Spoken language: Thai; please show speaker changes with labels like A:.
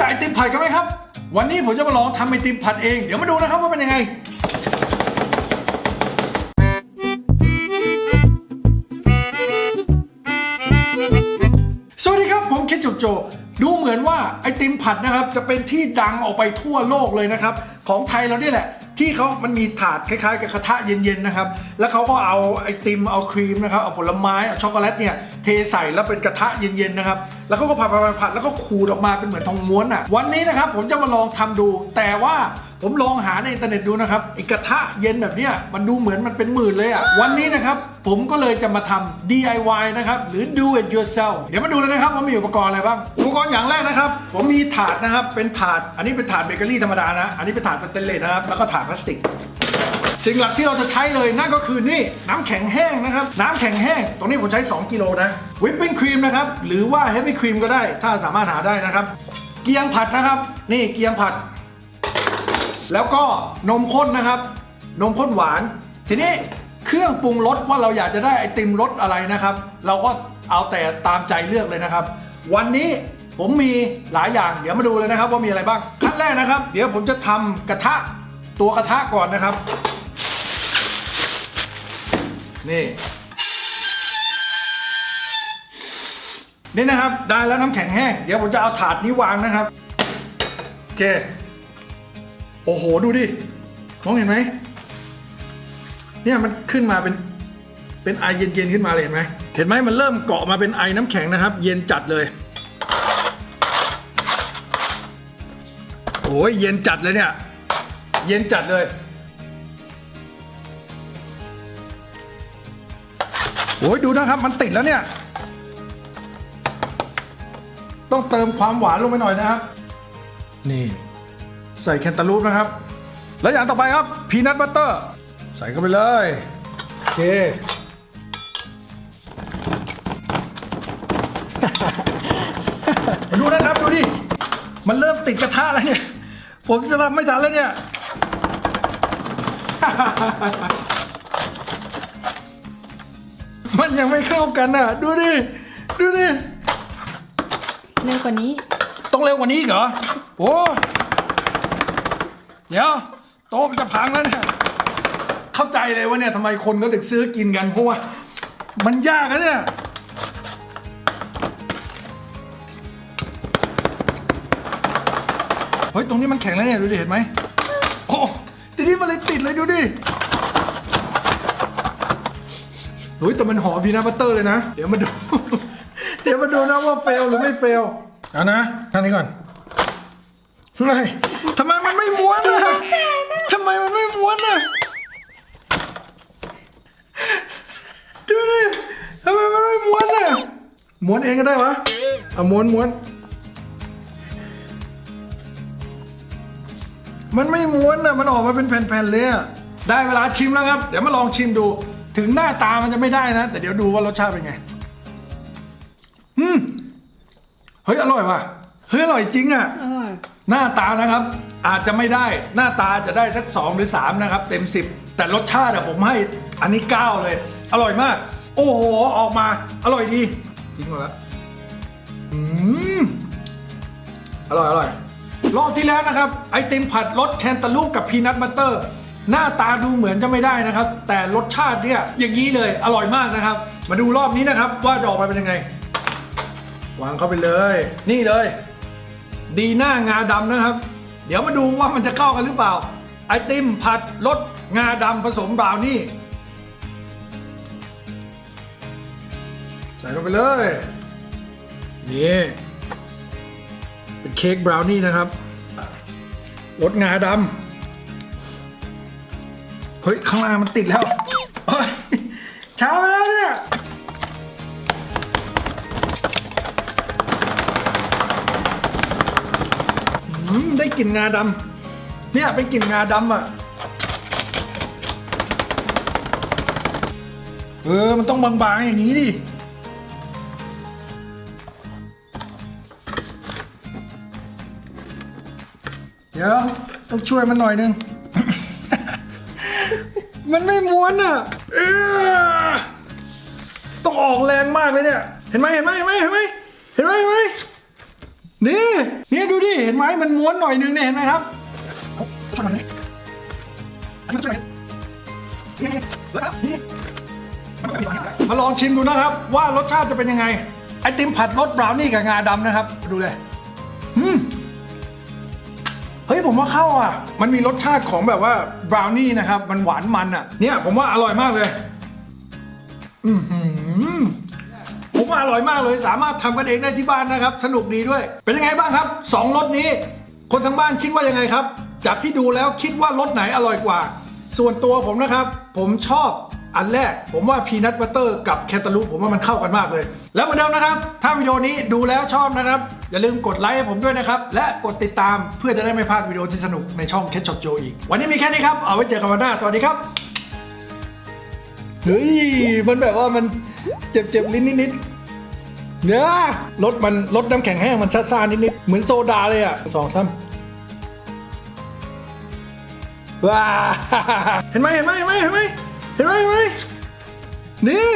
A: จักไอติมผัดกันไหมครับ วันนี้ผมจะมาลองทำไอติมผัดเอง เดี๋ยวมาดูนะครับว่าเป็นยังไงสวัสดีครับผมเคจุกโจ ดูเหมือนว่าไอติมผัดนะครับ จะเป็นที่ดังออกไปทั่วโลกเลยนะครับ ของไทยเราเนี่ยแหละ ที่เขามันมีถาดคล้ายๆ กับกระทะเย็นๆนะครับ แล้วเขาก็เอาไอติมเอาครีมนะครับเอาผลไม้เอาช็อกโกแลตเนี่ยเทใส่แล้วเป็นกระทะเย็นๆนะครับ แล้วก็ผัดผัดผัดแล้วก็ขูดออกมาเป็นเหมือนทองม้วนอะ วันนี้นะครับผมจะมาลองทำดู แต่ว่าผมลองหาในอินเทอร์เน็ตดูนะครับไอกระทะเย็นแบบเนี้ยมันดูเหมือนมันเป็นหมื่นเลยอะ วันนี้นะครับผมก็เลยจะมาทำ DIY นะครับ หรือ do it yourself เดี๋ยวมาดูเลยนะครับว่ามีอุปกรณ์อะไรบ้าง อุปกรณ์อย่างแรกนะครับ ผมมีถาดนะครับ เป็นถาด อันนี้เป็นถาดเบเกอรี่ธรรมดานะ อันนี้เป็นถาดสเตนเลสนะครับ แล้วก็ถาดพลาสติกสิ่งหลักที่เราจะใช้เลยนั่นก็คือนี่น้ำแข็งแห้งนะครับ น้ำแข็งแห้ง ตรงนี้ผมใช้ 2 กิโลนะวิปปิ้งครีมนะครับ หรือว่าเฮฟวี่ครีมก็ได้ ถ้าสามารถหาได้นะครับ เกียงผัดนะครับ นี่เกียงผัด แล้วก็นมข้นนะครับ นมข้นหวาน ทีนี้เครื่องปรุงรสว่าเราอยากจะได้ไอติมรสอะไรนะครับ เราก็เอาแต่ตามใจเลือกเลยนะครับ วันนี้ผมมีหลายอย่างเดี๋ยวมาดูเลยนะครับ ว่ามีอะไรบ้างขั้นแรกนะครับ เดี๋ยวผมจะทำกระทะตัวกระทะก่อนนะครับ นี่ นี่นะครับได้แล้วน้ำแข็งแห้งเดี๋ยวผมจะเอาถาดนี้วางนะครับโอเคโอ้โหดูดิมองเห็นไหมเนี่ยมันขึ้นมาเป็นเป็นไอเย็นๆขึ้นมาเลยเห็นไหมเห็นไหมมันเริ่มเกาะมาเป็นไอน้ำแข็งนะครับ เย็นจัดเลยโอ้ยเย็นจัดเลยเนี่ยเย็นจัดเลยโอ้ยดูนะครับมันติดแล้วเนี่ย ต้องเติมความหวานลงไปหน่อยนะครับ นี่ ใส่แคนตาลูปนะครับ แล้วอย่างต่อไปครับพีนัทบัตเตอร์ ใส่เข้าไปเลย โอเคมาดูนะครับ ดูดิ มันเริ่มติดกระทะแล้วเนี่ย ผมจะรับไม่ทันแล้วเนี่ย มันยังไม่เข้ากันอะ ดูดิ ดูดิ
B: เร็วกว่านี้
A: ต้องเร็วกว่านี้อีกเหรอ โอ้เดี๋ยวโต๊ะมันจะพังแล้วเนี่ยเข้าใจเลยว่าเนี่ยทำไมคนก็ถึงซื้อกินกันเพราะว่า มันยากนะเนี่ยเฮ้ย ตรงนี้มันแข็งแล้วเนี่ย ดูดิ เห็นไหมโอ้ทีนี้มันเลยติดเลยดูดิเฮ้ยแต่มันหอมพีนัทบัตเตอร์เลยนะ เดี๋ยวมาดู เดี๋ยวมาดูนะว่าเฟลหรือไม่เฟลเอานะท่างนี้ก่อนเฮ้ยทำไมมันไม่ม้วนอะทำไมมันไม่ม้วนอะดูดิทำไมมันไม่ม้วนอะม้วนเองก็ได้วะเอาม้วนม้วนมันไม่ม้วนอะมันออกมาเป็นแผ่นๆเลยอะได้เวลาชิมแล้วครับ เดี๋ยวมาลองชิมดู ถึงหน้าตามันจะไม่ได้นะ แต่เดี๋ยวดูว่ารสชาติเป็นไง ฮ้ยอร่อยว่ะเฮ้ยอร่อยจริงอะ
B: อร่อย
A: หน้าตานะครับ อาจจะไม่ได้หน้าตาจะได้สัก 2 หรือ 3 นะครับ เต็ม 10 แต่รสชาติอะผมให้อันนี้ 9 เลย อร่อยมาก โอ้โห ออกมา อร่อยดีทิ้งหมดแล้วอืมอร่อยอร่อยรอบที่แล้วนะครับ ไอติมผัดรสแคนตาลูปกับพีนัทบัตเตอร์ หน้าตาดูเหมือนจะไม่ได้นะครับ แต่รสชาติเนี่ยอย่างนี้เลยอร่อยมากนะครับ มาดูรอบนี้นะครับ ว่าจะออกมาเป็นยังไง วางเข้าไปเลย นี่เลย ดีหน้างาดำนะครับ เดี๋ยวมาดูว่ามันจะเข้ากันหรือเปล่า ไอติมผัดรสงาดำผสมบราวนี่ ใส่ลงไปเลย นี่เป็นเค้กบราวนี่นะครับรสงาดำเฮ้ย ข้างล่างมันติดแล้วเฮ้ยช้าไปแล้วเนี่ย ได้กลิ่นงาดำเนี่ยเป็นกลิ่นงาดำอะเออ มันต้องบางๆอย่างนี้ดิเดี๋ยวต้องช่วยมันหน่อยนึง มันไม่ม้วนอะออต้องออกแรงมากเลยเนี่ย เห็นไหมเห็นไหมเห็นไหมเห็นไหมเห็นไหมเห็นไหม นี่เนี่ยดูดิเห็นห็นไหมมันม้วนหน่อยนึงเนี่ยเห็นไหมครับชนมันนี่อันนี้ชนมันนี่นี่นี่มาลองชิมดูนะครับ ว่ารสชาติจะเป็นยังไง ไอติมผัดรสบราวนี่กับงาดำนะครับ ดูเลยอืมเฮ้ยผมว่าเข้าอะ มันมีรสชาติของแบบว่าบราวนี่นะครับ มันหวานมันอะ เนี่ย ผมว่าอร่อยมากเลย อือหือผม ว่าอร่อยมากเลย สามารถทำกันเองได้ที่บ้านนะครับ สนุกดีด้วย เป็นยังไงบ้างครับสองรสนี้ คนทั้งบ้านคิดว่ายังไงครับ จากที่ดูแล้วคิดว่ารสไหนอร่อยกว่า ส่วนตัวผมนะครับ ผมชอบอันแรกผมว่าพีนัทบัตเตอร์กับแคนตาลูปผมว่ามันเข้ากันมากเลย แล้วเหมือนเดิมนะครับ ถ้าวิดีโอนี้ดูแล้วชอบนะครับ อย่าลืมกดไลค์ให้ผมด้วยนะครับ และกดติดตามเพื่อจะได้ไม่พลาดวิดีโอที่สนุกในช่องเคชช็อปโจอีก วันนี้มีแค่นี้ครับ เอาไว้เจอกันวันหน้า สวัสดีครับ เฮ้ย มันแบบว่ามันเจ็บๆ ลิ้นนิดๆ เนี่ยรสมันรสน้ำแข็งแห้งมันซ่าๆนิดๆเหมือนโซดาเลยอะสองซ้ำว้าเห็นไหมเห็นไหมเห็นไหมเห็นไหมเห็นไหมเห็นไหมนี่